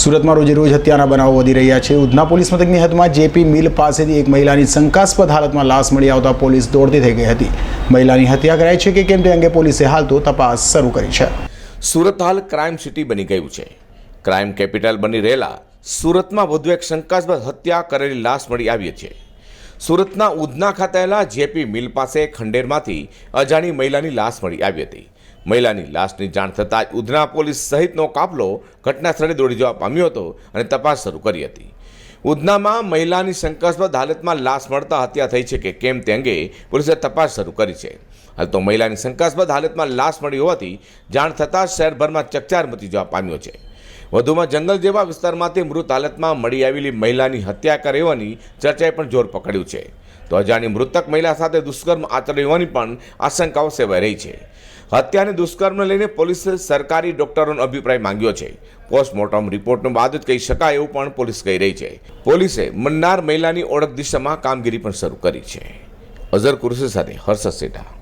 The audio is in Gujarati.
સુરતમાં રોજે રોજ હત્યાના બનાવો વધી રહ્યા છે. ઉધના પોલીસ મથકની હદમાં જેપી મિલ પાસેથી એક મહિલાની શંકાસ્પદ હાલતમાં લાશ મળી આવતા પોલીસ દોડતી થઈ ગઈ હતી. મહિલાની હત્યા કરાઈ છે કે કેમ તે અંગે પોલીસે હાલ તો તપાસ શરૂ કરી છે. સુરત હાલ ક્રાઇમ સિટી બની ગયું છે. ક્રાઇમ કેપિટલ બની રહેલા સુરતમાં વધુ એક શંકાસ્પદ હત્યા કરેલી લાશ મળી આવી છે. સુરતના ઉધના ખાતે આવેલા જેપી મિલ પાસે ખંડેરમાંથી અજાણી મહિલાની લાશ મળી આવી હતી. મહિલાની લાશની જાણ થતાં જ ઉધના પોલીસ સહિતનો કાફલો ઘટના સ્થળે દોડી જવા પામ્યો હતો અને તપાસ શરૂ કરી હતી. ઉધનામાં મહિલાની શંકાસ્પદ હાલતમાં લાશ મળતા હત્યા થઈ છે કે કેમ તે અંગે પોલીસે તપાસ શરૂ કરી છે. હાલ તો મહિલાની શંકાસ્પદ હાલતમાં લાશ મળી હોવાથી જાણ થતાં શહેરભરમાં ચકચાર મચી જવા પામ્યો છે. વધુમાં જંગલ જેવા વિસ્તારમાંથી મૃત હાલતમાં મળી આવેલી મહિલાની હત્યા કરી હોવાની ચર્ચાએ પણ જોર પકડ્યું છે. તો અજાણી મૃતક મહિલા સાથે દુષ્કર્મ આચર્યું હોવાની પણ આશંકાઓ સેવાઈ રહી છે. હત્યાને દુષ્કર્મને લઈને પોલીસે સરકારી ડોક્ટરોનો અભિપ્રાય માંગ્યો છે. પોસ્ટમોર્ટમ રિપોર્ટનો બાદ જ કહી શકાય એવું પણ પોલીસ કહી રહી છે. પોલીસે મન્નાર મહિલાની ઓળખ દિશામાં કામગીરી પણ શરૂ કરી છે. અઝર કુરશી સાથે હર્ષદ સેઠા.